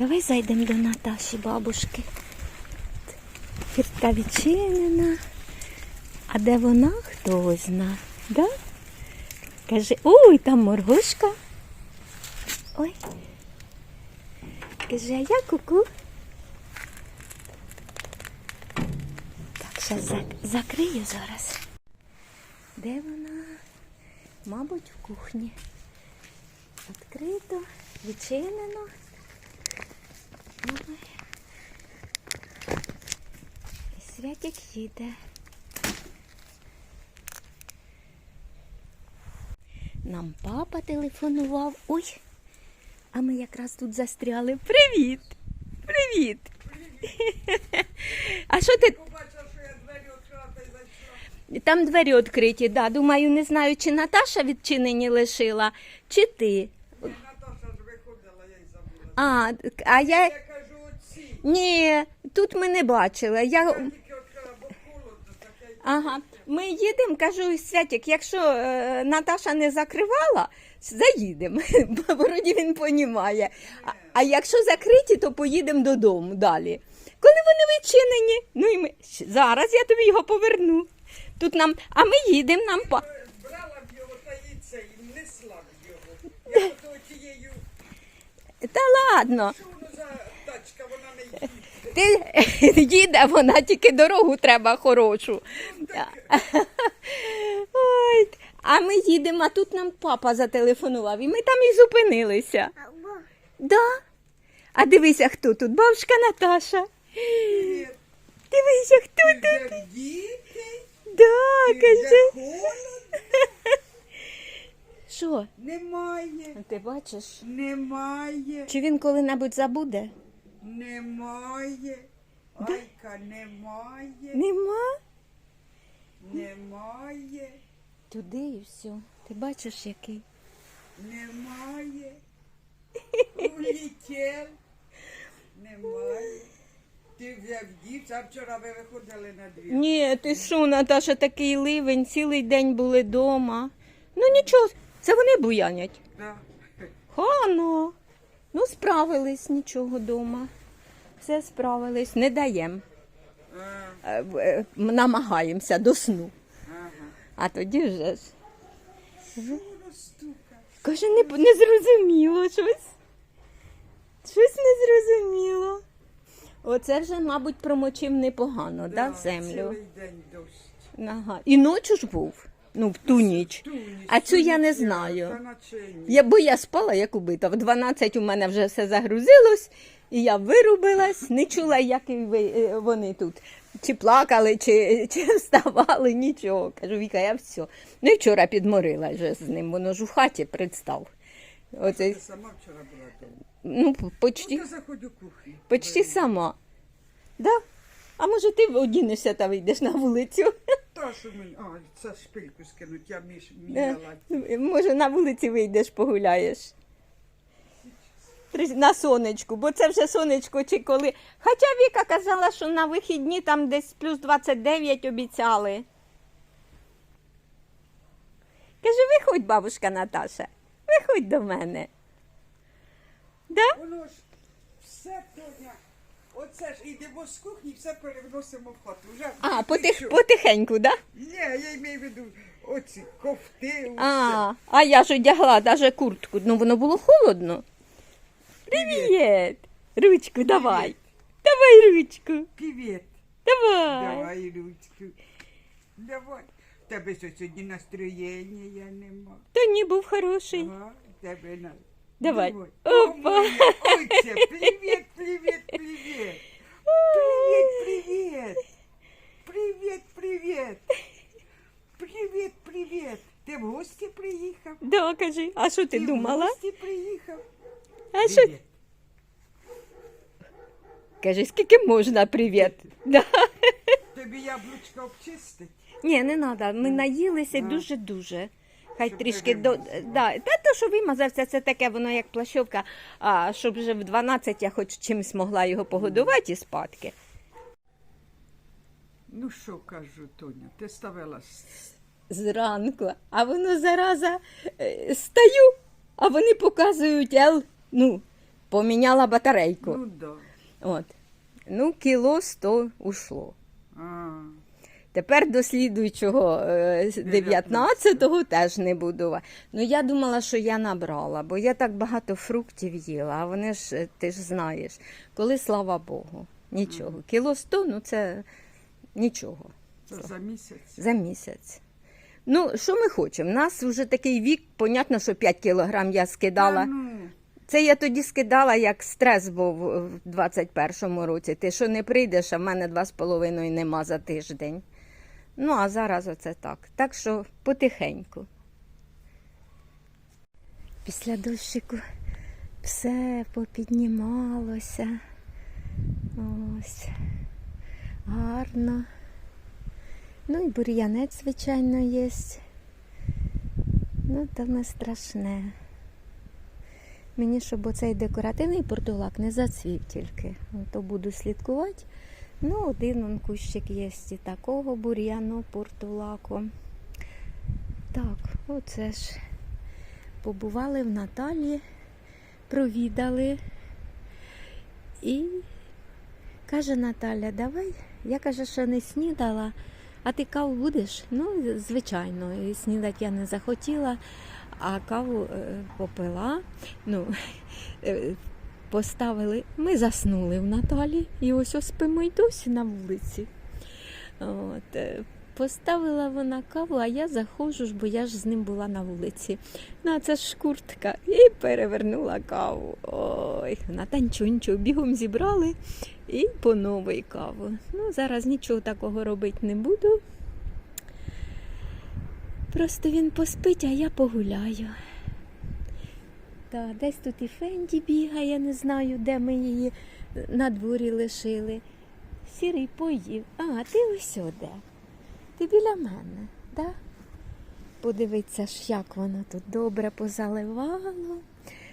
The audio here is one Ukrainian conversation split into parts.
Давай зайдемо до Наташі, бабушки. Фіртка відчинена. А де вона, хто зна, да? Каже, ой, там моргушка. Ой. Каже, а я куку. Так, зараз закрию зараз. Де вона? Мабуть, в кухні. Відкрито, відчинено. Ой. І Святик їде. Нам папа телефонував. Ой, а ми якраз тут застряли. Привіт! Привіт! Привіт. А що ти? Побачила, що я двері. Там двері відкриті, да. Думаю, не знаю, чи Наташа відчинені лишила, чи ти. Наташа ж виходила, я й забула. А, а я. Ні, тут ми не бачили. Я... Ага. Ми їдемо, кажу, Святик, якщо е, Наташа не закривала, заїдемо. Вроді він понімає. А, а якщо закриті, то поїдемо додому далі. Коли вони відчинені, ну і ми зараз я тобі його поверну. Тут нам, а ми їдемо, нам. Е, Брала б його та і це, і несла б його. Я ото тією, Та ладно. що воно за тачка, вона не їде. Ти їде, вона тільки дорогу треба хорошу. Ой, а ми їдемо, а тут нам папа зателефонував, і ми там і зупинилися. Да? А дивися, хто тут? Бабушка Наташа. Привіт. Дивися, хто Ти тут. діти, Да, каже. Що? Немає, Ти бачиш? немає, Чи він коли-небудь забуде? Немає. Айка, немає, Нема? немає, Туди і все. Ти бачиш, який? немає. Улетів. Немає. Ти вже вдівся, а вчора ви виходили на двір. Ні, ти що, Наташа, такий ливень, цілий день були вдома. Ну нічого, це вони буянять. Да. Хано. Ну, справились нічого вдома. Все справились, не даємо. Е, е, Намагаємося до сну. А тоді вже ж. Каже, не, не зрозуміло щось. Щось не зрозуміло. Оце вже, мабуть, промочив непогано, да, землю. Цілий день дощ. Ага. І ночі ж був. Ну, в ту ніч. Ту ніч, А цю я не знаю. Та наче ні. Я, бо я спала, як убита. В 12 у мене вже все загрузилось, і я вирубилась, не чула, як і ви- е, вони тут. Чи плакали, чи, чи вставали, нічого. Кажу, Віка, я все. Ну і вчора підморила вже з ним, воно ж у хаті представ. Оце, Ти сама вчора була вдома. ну, Ну, почти, ти заходь у кухню. почти сама. Да? А може ти одінешся та вийдеш на вулицю? Та, що мені, а, це шпильку скинуть, я між, міряла. Може, на вулиці вийдеш, погуляєш. На сонечку, бо це вже сонечко чи коли. Хоча Віка казала, що на вихідні там десь плюс 29 обіцяли. Каже, виходь, бабушка Наташа, виходь до мене. Да? Воно ж все, Тоня, оце ж йдемо з кухні, все переносимо в хату. Вже А, потих, що? потихеньку, да? Ні, я маю в виду оці кофти, А, а я ж одягла навіть куртку. Ну воно було холодно. Привіт! Ручку давай. Давай ручку. Привіт. Давай. Давай ручку. Давай. Тебе що сьогодні настроєння я нема. Та ні, був хороший. Ага, тебе на. Давай. Опа. моя Оце, привіт, привіт, привіт. Привіт, привіт. Привіт, привіт. Привіт, привіт. Ти в гості приїхав? Да, кажи, а що ти в думала? гості приїхав? А що? Привіт. Кажи, скільки можна привіт. Да. Тобі яблучко обчистить? Ні, не треба. Ми наїлися дуже-дуже. Хай трішки до. Да. Та то, що вимазався, це таке, воно як плащовка, а щоб вже в 12 я хоч чимось могла його погодувати і спадки. Ну що кажу, Тоня, ти ставила зранку, а воно зараза е, стаю, а вони показують Л, ну, поміняла батарейку. Ну да. От. Ну, кіло 100 ушло. А, Тепер до слідуючого е, 19-го теж не буду. Ну, я думала, що я набрала, бо я так багато фруктів їла, а вони ж, е, ти ж знаєш, коли слава Богу, нічого. Кіло 100, ну це нічого це за місяць. за місяць. Ну, що ми хочемо? У нас вже такий вік, понятно, що 5 кілограм я скидала. Ну, Це я тоді скидала, як стрес був в 21-му році. Ти що не прийдеш, а в мене два з половиною нема за тиждень. Ну, а зараз оце так. Так що потихеньку. Після дощику все попіднімалося. Ось. Гарно. Ну і бур'янець, звичайно, є. Ну, то не страшне. Мені, щоб оцей декоративний портулак не зацвів тільки. То буду слідкувати. Ну, один он кущик є і такого бур'яну портулаку. Так, оце ж. Побували в Наталі, провідали. І каже Наталя, давай. Я каже, що не снідала, а ти каву будеш? Ну, звичайно, снідати я не захотіла, а каву е, попила. Ну, е, поставили. Ми заснули в Наталі і ось ось спимо й досі на вулиці. От, е, поставила вона каву, а я заходжу бо я ж з ним була на вулиці. Ну, а це ж куртка. І перевернула каву. Ой, на танчунчу бігом зібрали і по новій каву. Ну, зараз нічого такого робити не буду. Просто він поспить, а я погуляю. Так, десь тут і Фенді бігає, не знаю, де ми її на дворі лишили. Сірий поїв. А, ти ось де. Ти біля мене, да? Подивитися ж, як воно тут добре позаливало.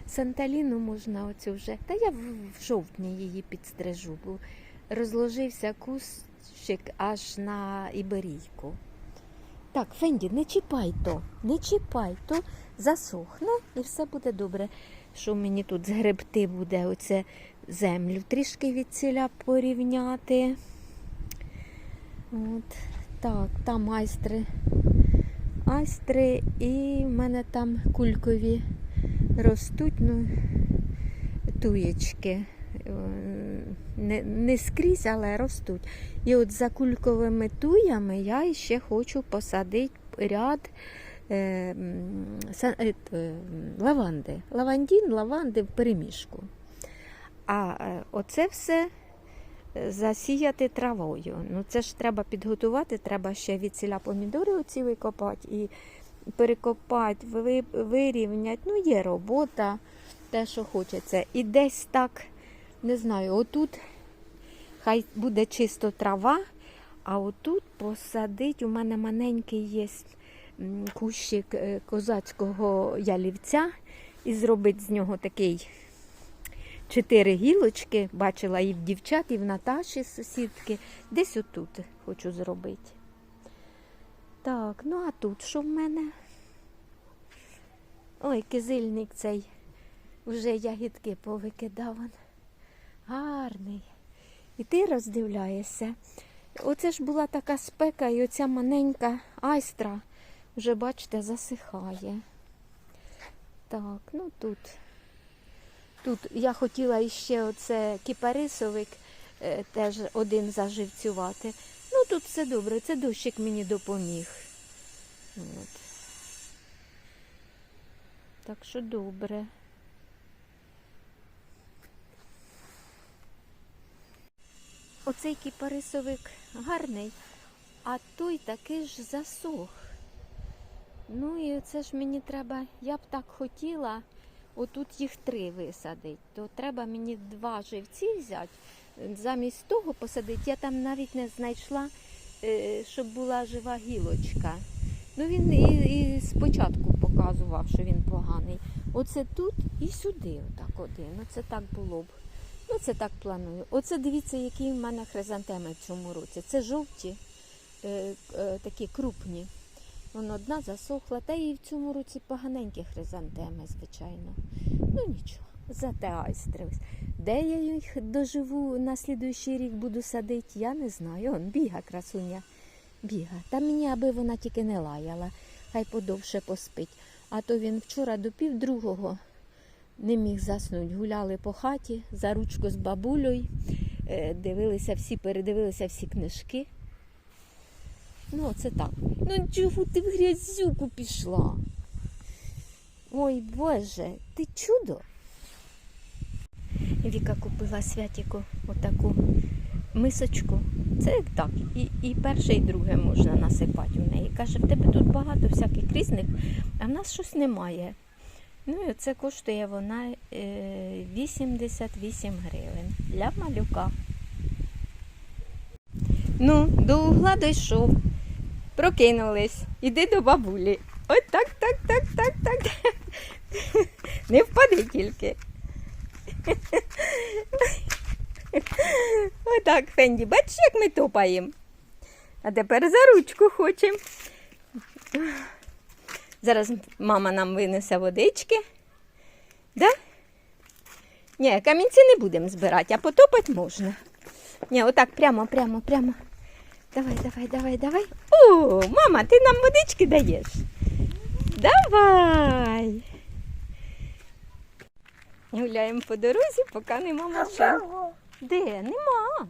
Санталіну можна оцю вже. Та я в жовтні її підстрижу, бо розложився кущик аж на іберійку. Так, Фенді, не чіпай то, не чіпай то, засохне і все буде добре. Що мені тут згребти буде оце землю трішки від ціля порівняти. От, так, там айстри. Айстри і в мене там кулькові ростуть, ну, туєчки. Не, не скрізь, але ростуть. І от за кульковими туями я ще хочу посадити ряд е, е, е, лаванди. Лавандін, лаванди в переміжку. А е, оце все е, засіяти травою. Ну це ж треба підготувати, треба ще від ціля помідори оці викопати і перекопати, ви- вирівняти. Ну, є робота, те, що хочеться. І десь так, не знаю, отут хай буде чисто трава, а отут посадить, у мене маленький є кущик е, козацького ялівця, і зробить з нього такий чотири гілочки. Бачила і в дівчат, і в Наташі сусідки. Десь отут хочу зробити. Так, ну а тут що в мене? Ой, кизильник цей вже ягідки повикидав. Гарний. І ти роздивляєшся. Оце ж була така спека, і оця маленька айстра вже, бачите, засихає. Так, ну тут. Тут я хотіла іще оце кіпарисовик е, теж один заживцювати. Ну тут все добре, це дощик мені допоміг. От. Так що добре. Оцей кіпарисовик гарний, а той такий ж засох. Ну і це ж мені треба, я б так хотіла, отут їх три висадити, то треба мені два живці взяти. Замість того посадити, я там навіть не знайшла, е, щоб була жива гілочка. Ну він і, і спочатку показував, що він поганий. Оце тут і сюди, отак один. Оце так було б. Ну, це так планую. Оце дивіться, які в мене хризантеми в цьому році. Це жовті, е, е, такі крупні. Вон одна засохла, та і в цьому році поганенькі хризантеми, звичайно. Ну нічого. Затеайстрились. Де я їх доживу на слідуючий рік буду садити, я не знаю. Он біга, красуня. Біга. Та мені, аби вона тільки не лаяла, хай подовше поспить. А то він вчора до півдругого не міг заснути. Гуляли по хаті за ручку з бабулею, е, дивилися всі, передивилися всі книжки. Ну, це так. Ну чого ти в грязюку пішла? Ой, Боже, ти чудо. Віка купила святіку отаку мисочку. Це як так. І, і перше, і друге можна насипати у неї. Каже, в тебе тут багато всяких різних, а в нас щось немає. Ну і це коштує вона е, 88 гривень для малюка. Ну, до угла дійшов. Прокинулись. Іди до бабулі. Ой, так, так, так, так, так. Не впади тільки. Отак, Фенді, бачиш, як ми топаємо. А тепер за ручку хочемо. Зараз мама нам винесе водички. Да? Ні, камінці не будемо збирати, а потопати можна. Ні, отак прямо, прямо, прямо. Давай, давай, давай, давай. О, мама, ти нам водички даєш. Давай. Гуляємо по дорозі, поки нема машин. Де? Нема.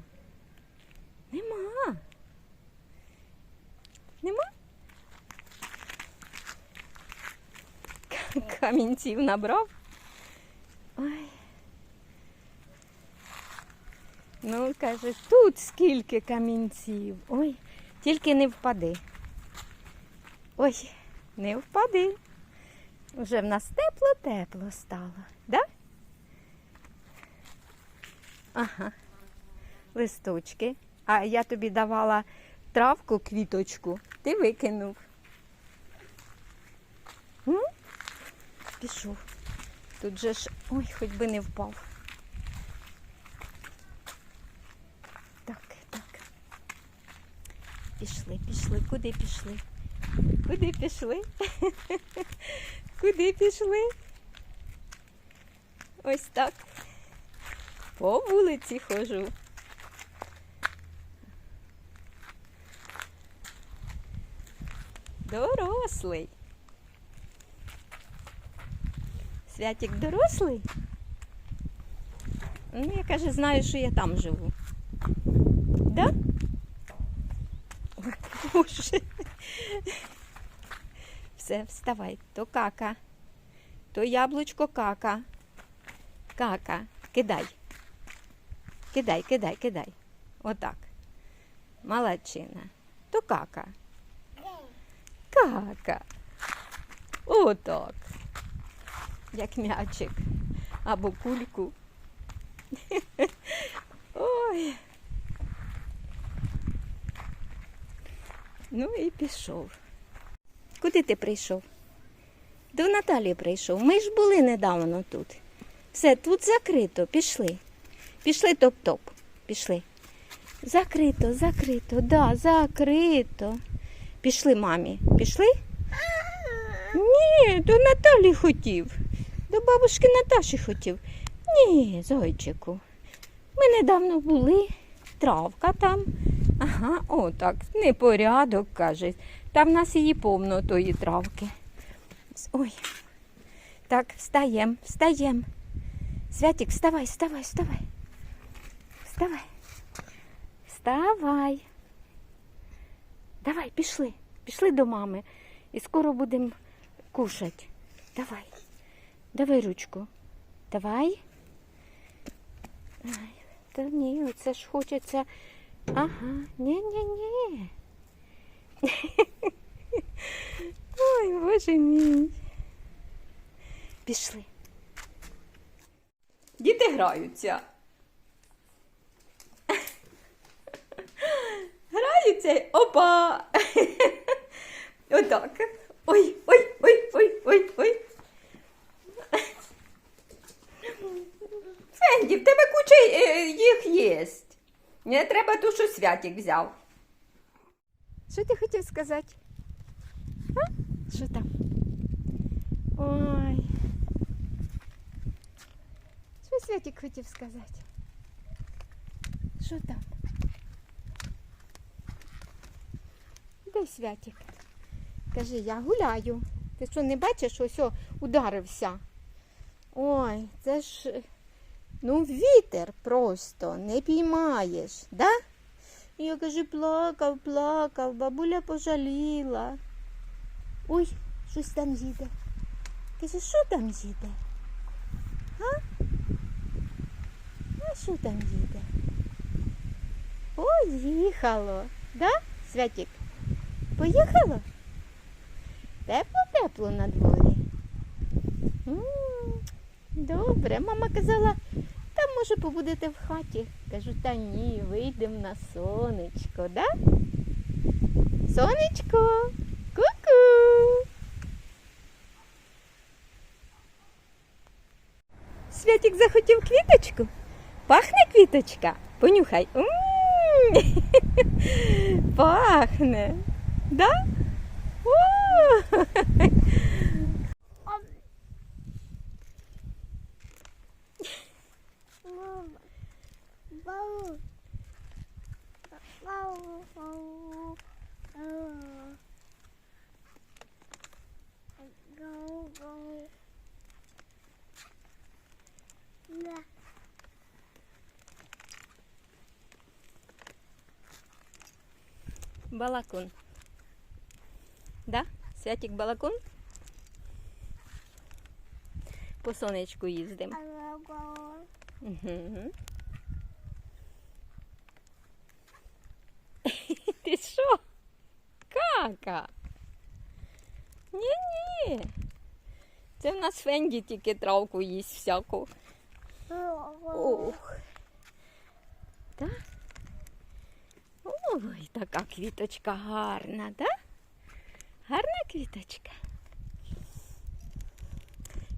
Нема. Нема? Камінців набрав. Ой. Ну, каже, тут скільки камінців. Ой, тільки не впади. Ой, не впади. Уже в нас тепло-тепло стало, да? Ага. Листочки. А я тобі давала травку, квіточку, ти викинув. М? Пішов. Тут же ж. Ой, хоч би не впав. Так, так. Пішли, пішли. Куди пішли? Куди пішли? Куди пішли? Ось так. По вулиці хожу. Дорослий. Святик дорослий? Ну, я каже, знаю, що я там живу. Да? Ой, Боже. Все, вставай. То кака. То яблучко кака. Кака. Кидай. Кидай, кидай, кидай. Отак. Молодчина. То кака. Кака. Отак. Як м'ячик. Або кульку. Ой. Ну і пішов. Куди ти прийшов? До Наталі прийшов. Ми ж були недавно тут. Все, тут закрито. Пішли. Пішли топ-топ. Пішли. Закрито, закрито, да, закрито. Пішли мамі. Пішли? Ні, до Наталі хотів. До бабушки Наташі хотів. Ні, зайчику. Ми недавно були. Травка там. Ага, отак. Непорядок, каже. Та в нас її повно тої травки. Ой. Так, встаєм, встаєм. Святик, вставай, вставай, вставай. Вставай. Вставай. Давай, пішли. Пішли до мами. І скоро будемо кушати. Давай. Давай ручку. Давай. Ай, та ні, оце ж хочеться. Ага, ні-ні-ні. Ой, боже мій. Пішли. Діти граються. Граються. Опа. Отак. Ой, ой, ой, ой, ой, ой. Фенді, в тебе куча е, їх єсть. Не треба ту, що святик взяв. Що ти хотів сказати? А? Що там? Ой. Що Святик хотів сказати? Що там? Де Святик? Кажи, я гуляю. Ти що не бачиш, ось о, ударився? Ой, це ж ну вітер просто не піймаєш, да? Я кажу, плакав, плакав, бабуля пожаліла. Ой, щось там їде. Каже, що там їде? А? А що там їде? Ой, їхало. Да, Святік? Поїхало? Тепло-тепло на дворі. Добре, мама казала, та може побудете в хаті. Кажу, та ні, вийдемо на сонечко, да? Сонечко, ку-ку. Святик захотів квіточку? Пахне квіточка? Понюхай. М, Пахне. Да? О! Балакун. Да? Святик балакун? По сонечку їздим. Go. Угу. Ти що? Кака? Ні-ні. Це в нас Фенді тільки травку їсть всяку. Ох. Так? Ой, така квіточка гарна, да? Гарна квіточка.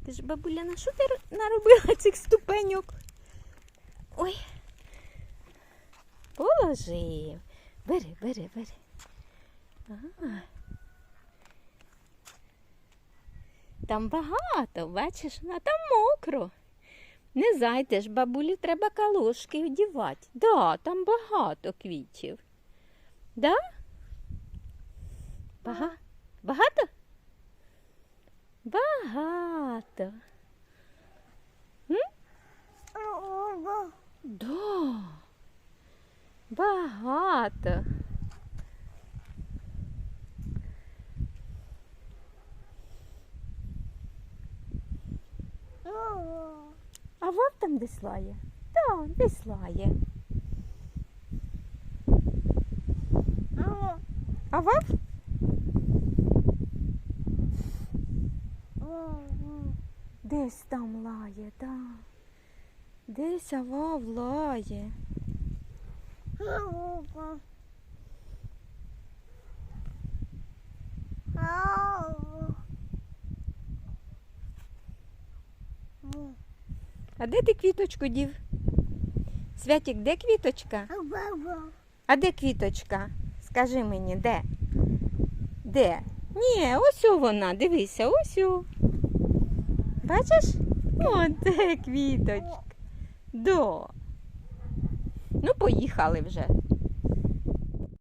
Ти ж бабуля, на що ти наробила цих ступеньок? Ой. Положив. Бери, бери, бери. Ага. Там багато, бачиш, а там мокро. Не зайдеш, бабулі треба калошки одівати. Да, там багато квітів. Да? Бага... Багато? Багато. Да. Багато. А вов там десь лає? Так, десь лає. А вов? Десь там лає, так. Десь авав лає. А де ти квіточку дів? Святік, де квіточка? А де квіточка? Скажи мені, де? Де? Ні, ось о вона, дивися, ось о. Бачиш? О, де квіточка. До. Ну, поїхали вже.